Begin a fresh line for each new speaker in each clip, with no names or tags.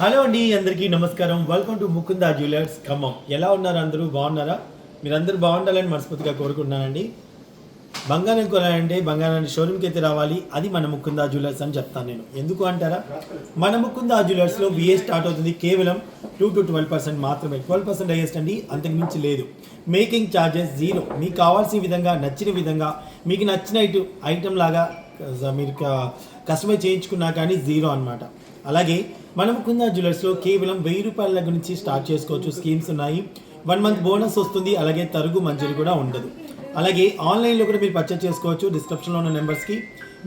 Hello అండి అందరికీ నమస్కారం. Welcome to Mukunda jewellers Khammam ఎలా ఉన్నారు అందరూ? బాగున్నారా? మీరందరూ బాగుండాలని మనస్ఫూర్తిగా కోరుకుంటున్నానండి. బంగారం కొనాలంటే బంగారాన్ని షోరూమ్కి అయితే రావాలి. అది మన ముకుందా జ్యువెలర్స్ అని చెప్తాను నేను. ఎందుకు అంటారా? మన ముకుందా జ్యువెలర్స్లో విఏ స్టార్ట్ అవుతుంది కేవలం టూ టు ట్వెల్వ్ పర్సెంట్ మాత్రమే. ట్వెల్వ్ పర్సెంట్ హైయెస్ట్ అండి. అంతకు మించి లేదు. మేకింగ్ ఛార్జెస్ జీరో మీకు కావాల్సిన విధంగా నచ్చిన విధంగా మీకు నచ్చిన ఐటెం ఐటమ్ లాగా మీరు కస్టమైజ్ చేయించుకున్నా కానీ జీరో అన్నమాట. అలాగే మనం కుందా జ్యువెలర్స్లో కేవలం వెయ్యి రూపాయల గురించి స్టార్ట్ చేసుకోవచ్చు. స్కీమ్స్ ఉన్నాయి. వన్ మంత్ బోనస్ వస్తుంది. అలాగే తరుగు మంజూరు కూడా ఉండదు. అలాగే ఆన్లైన్లో కూడా మీరు పర్చేస్ చేసుకోవచ్చు. డిస్క్రిప్షన్లో ఉన్న నెంబర్స్కి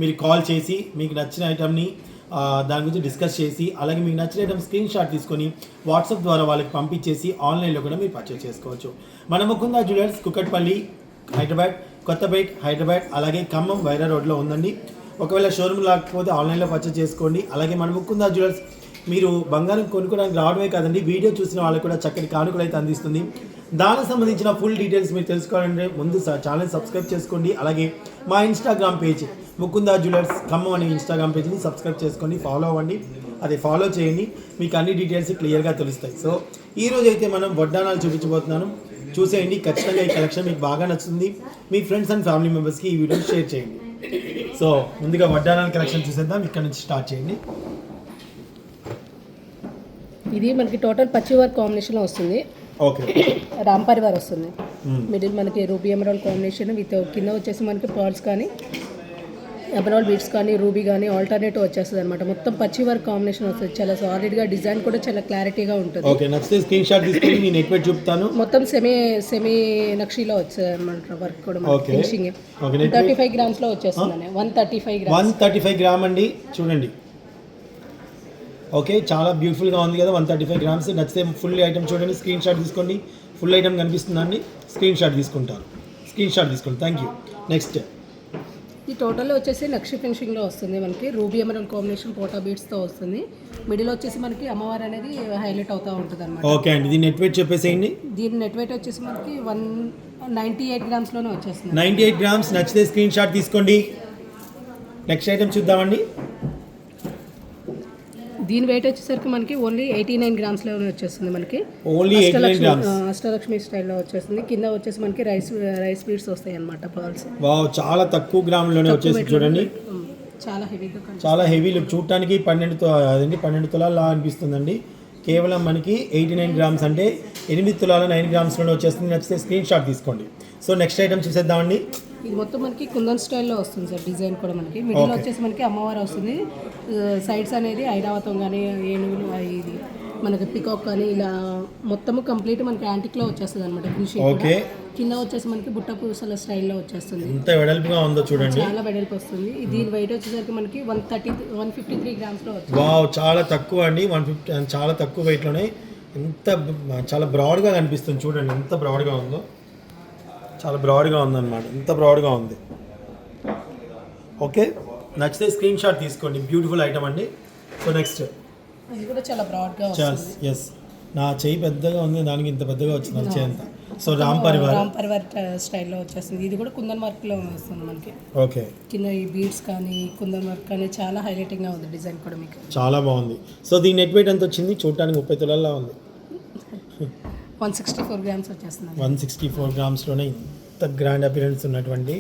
మీరు కాల్ చేసి మీకు నచ్చిన ఐటమ్ని దాని గురించి డిస్కస్ చేసి అలాగే మీకు నచ్చిన ఐటమ్ స్క్రీన్ షాట్ తీసుకొని వాట్సాప్ ద్వారా వాళ్ళకి పంపించేసి ఆన్లైన్లో కూడా మీరు పర్చేస్ చేసుకోవచ్చు. మన ముకుందా జ్యువెలర్స్ కుక్కట్పల్లి హైదరాబాద్ కొత్తపేట్ హైదరాబాద్ అలాగే ఖమ్మం వైరా రోడ్లో ఉందండి. ఒకవేళ షోరూమ్ లేకపోతే ఆన్లైన్లో పర్చేస్ చేసుకోండి. అలాగే మన ముకుందా జ్యువెలర్స్ మీరు బంగారం కొనుక్కోవడానికి రావడమే కాదండి వీడియో చూసిన వాళ్ళకి కూడా చక్కటి కానుకలు అయితే అందిస్తుంది. దానికి సంబంధించిన ఫుల్ డీటెయిల్స్ మీరు తెలుసుకోవాలంటే ముందు ఛానల్ సబ్స్క్రైబ్ చేసుకోండి. అలాగే మా Instagram page Mukunda jewellers Khammam అనే ఇన్స్టాగ్రామ్ పేజ్ని సబ్స్క్రైబ్ చేసుకోండి ఫాలో అవ్వండి. అది ఫాలో చేయండి. మీకు అన్ని డీటెయిల్స్ క్లియర్గా తెలుస్తాయి. సో ఈ అయితే మనం వడ్డానాలు చూపించబోతున్నాను. చూసేయండి. ఖచ్చితంగా ఈ కలెక్షన్ మీకు బాగా నచ్చుతుంది. మీ ఫ్రెండ్స్ అండ్ ఫ్యామిలీ మెంబర్స్కి ఈ వీడియో షేర్ చేయండి. సో ముందుగా వడ్డానాల కలెక్షన్ చూసేద్దాం. ఇక్కడ నుంచి స్టార్ట్ చేయండి.
ఇది మనకి టోటల్ పచ్చి వర్క్ కాంబినేషన్లో వస్తుంది.
ఓకే.
రామ్ పరివార్ వస్తుంది. మిడిల్ మనకి రూబీ ఎమరాల్డ్ కాంబినేషన్ విత్ కింద వచ్చేసి మనకి పర్ల్స్ కానీ ఎమరాల్డ్ బీడ్స్ కానీ రూబీ కానీ ఆల్టర్నేటివ్ వచ్చేస్తుంది అనమాట మొత్తం పచ్చి వర్క్ కాంబినేషన్ వస్తుంది. చాలా సాలిడ్గా డిజైన్ కూడా చాలా క్లారిటీగా ఉంటుంది.
ఓకే నచ్చితే స్క్రీన్ షాట్ తీసుకొని నేను ఎక్కువ చూపుతాను.
మొత్తం సెమీ సెమీ నక్షీలో వచ్చేది అనమాట వర్క్ కూడా. ఫినిషింగ్ థర్టీ ఫైవ్ గ్రామ్స్లో వచ్చేస్తుంది one thirty five grams
one thirty five gram అండి. చూడండి. ఓకే చాలా బ్యూటిఫుల్గా ఉంది కదా వన్ థర్టీ ఫైవ్ గ్రామ్స్ నచ్చితే ఫుల్ ఐటమ్ చూడండి. స్క్రీన్ షాట్ తీసుకోండి. ఫుల్ ఐటమ్ కనిపిస్తుందండి స్క్రీన్ షాట్ తీసుకుంటాను. స్క్రీన్ షాట్ తీసుకోండి. థ్యాంక్ యూ నెక్స్ట్
ఈ టోటల్ వచ్చేసి నక్షి ఫినిషింగ్లో వస్తుంది మనకి. రూబీ ఎమరల్ కాంబినేషన్ పోటా బీడ్స్తో వస్తుంది. మిడిల్ వచ్చేసి మనకి అమ్మవారు అనేది హైలైట్ అవుతూ ఉంటుంది అనమాట
ఓకే అండి. దీన్ని నెట్ వెయిట్ చెప్పేసేయండి.
దీని నెట్ వెయిట్ వచ్చేసి మనకి వన్ నైంటీ ఎయిట్ గ్రామ్స్లోనే వచ్చేస్తుంది.
Ninety eight grams. నచ్చితే స్క్రీన్ షాట్ తీసుకోండి. నెక్స్ట్ ఐటమ్ చూద్దామండి.
దీని వెయిట్ వచ్చేసరికి మనకి ఓన్లీ ఎయిటీ నైన్ గ్రామ్స్లోనే వచ్చేస్తుంది మనకి.
ఓన్లీ
అష్టలక్ష్మి
గ్రామ్స్
స్టైల్లో వచ్చేస్తుంది. కింద వచ్చేసి మనకి రైస్ రైస్ బీడ్స్ వస్తాయి అనమాట పర్ల్స్
వావ్ చాలా తక్కువ గ్రాములోనే వచ్చేసి చూడండి.
చాలా హెవీగా
చాలా హెవీ లుక్ చూడటానికి పన్నెండు తో- అదండి పన్నెండు తులాల అనిపిస్తుందండి. కేవలం మనకి ఎయిటీ నైన్ గ్రామ్స్ అంటే ఎనిమిది తులాల నైన్ గ్రామ్స్లోనే వచ్చేస్తుంది. నచ్చితే స్క్రీన్ షాట్ తీసుకోండి. సో నెక్స్ట్ ఐటమ్ చూసేద్దామండి.
ఇది మొత్తం మనకి కుందన్ స్టైల్లో వస్తుంది సార్ డిజైన్ కూడా మనకి. మిడిల్. వచ్చేసి మనకి అమ్మవారు వస్తుంది. సైడ్స్ అనేది ఐరావతం కానీ ఏనుగులు ఇది మనకి పికాక్ కానీ ఇలా మొత్తము కంప్లీట్ మనకి యాంటిక్లో వచ్చేస్తుంది అనమాట ఫినిషింగ్
ఓకే.
కింద వచ్చేసి మనకి బుట్ట పూసల స్టైల్లో వచ్చేస్తుంది.
ఎంత వెడల్పుగా ఉందో చూడండి.
చాలా వెడల్పు వస్తుంది. దీని వెయిట్ వచ్చేసరికి మనకి one thirty one fifty three గ్రామ్స్లో వస్తుంది.
వావ్ చాలా తక్కువ అండి. వన్ ఫిఫ్టీ చాలా తక్కువ వెయిట్లోనే ఎంత బ- చాలా బ్రాడ్గా కనిపిస్తుంది చూడండి. ఎంత బ్రాడ్గా ఉందో. చాలా బ్రాడ్గా ఉందన్నమాట. ఎంత బ్రాడ్గా ఉంది. ఓకే నచ్చితే స్క్రీన్ షాట్ తీసుకోండి. బ్యూటిఫుల్ ఐటమ్ అండి. సో నెక్స్ట్
ఇది కూడా చాలా బ్రాడ్గా
ఎస్ నా చెయ్యి పెద్దగా ఉంది దానికి ఇంత పెద్దగా వచ్చింది నా చేయి అంత. సో రామ్ పరివార్.
రామ్ పరివార్ స్టైల్లో వచ్చేస్తుంది. ఇది కూడా కుందన్ వర్క్లో వస్తుంది మనకి.
ఓకే.
కింద ఈ బీడ్స్ కానీ కుందన్ వర్క్ కానీ చాలా హైలైటింగ్గా ఉంది డిజైన్ కూడా మీకు.
చాలా బాగుంది. సో దీని నెట్ వెయిట్ ఎంత వచ్చింది? చూడటానికి ముప్పై తులాల్లో ఉంది.
వన్ సిక్స్టీ ఫోర్ గ్రామ్స్ వచ్చేస్తుంది
వన్ సిక్స్టీ ఫోర్ గ్రామ్స్లోనే ఇంత గ్రాండ్ అపిరెన్స్ ఉన్నటువంటి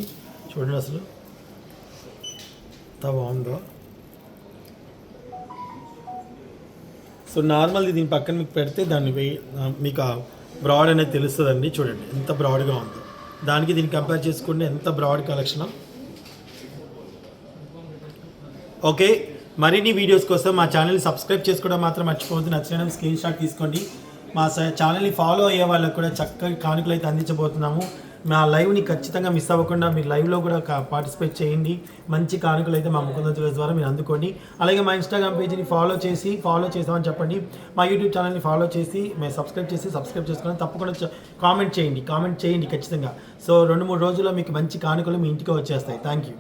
చూడండి అసలు. ఎంత బాగుందో. సో నార్మల్ది దీని పక్కన మీకు పెడితే దాన్ని మీకు బ్రాడ్ అనేది తెలుస్తుందండి. చూడండి ఎంత బ్రాడ్గా ఉందో. దానికి దీన్ని కంపేర్ చేసుకుంటే ఎంత బ్రాడ్ కలెక్షన్ ఓకే మరిన్ని వీడియోస్ కోసం మా ఛానల్ సబ్స్క్రైబ్ చేసుకోవడం మాత్రం మర్చిపోవద్దు. నచ్చిన స్క్రీన్ షాట్ తీసుకోండి. మా ఛానల్ని ఫాలో అయ్యే వాళ్ళకి కూడా చక్కగా కానుకలు అయితే అందించబోతున్నాము. మా లైవ్ని ఖచ్చితంగా మిస్ అవ్వకుండా మీరు లైవ్లో కూడా పార్టిసిపేట్ చేయండి. మంచి కానుకలు అయితే మా ముకుంద ద్వారా మీరు అందుకోండి. అలాగే మా ఇన్స్టాగ్రామ్ పేజీని ఫాలో చేసి ఫాలో చేసామని చెప్పండి. మా యూట్యూబ్ ఛానల్ని ఫాలో చేసి మేము సబ్స్క్రైబ్ చేసి సబ్స్క్రైబ్ చేసుకొని తప్పకుండా కామెంట్ చేయండి. కామెంట్ చేయండి ఖచ్చితంగా. సో రెండు మూడు రోజుల్లో మీకు మంచి కానుకలు మీ ఇంటికి వచ్చేస్తాయి. Thank you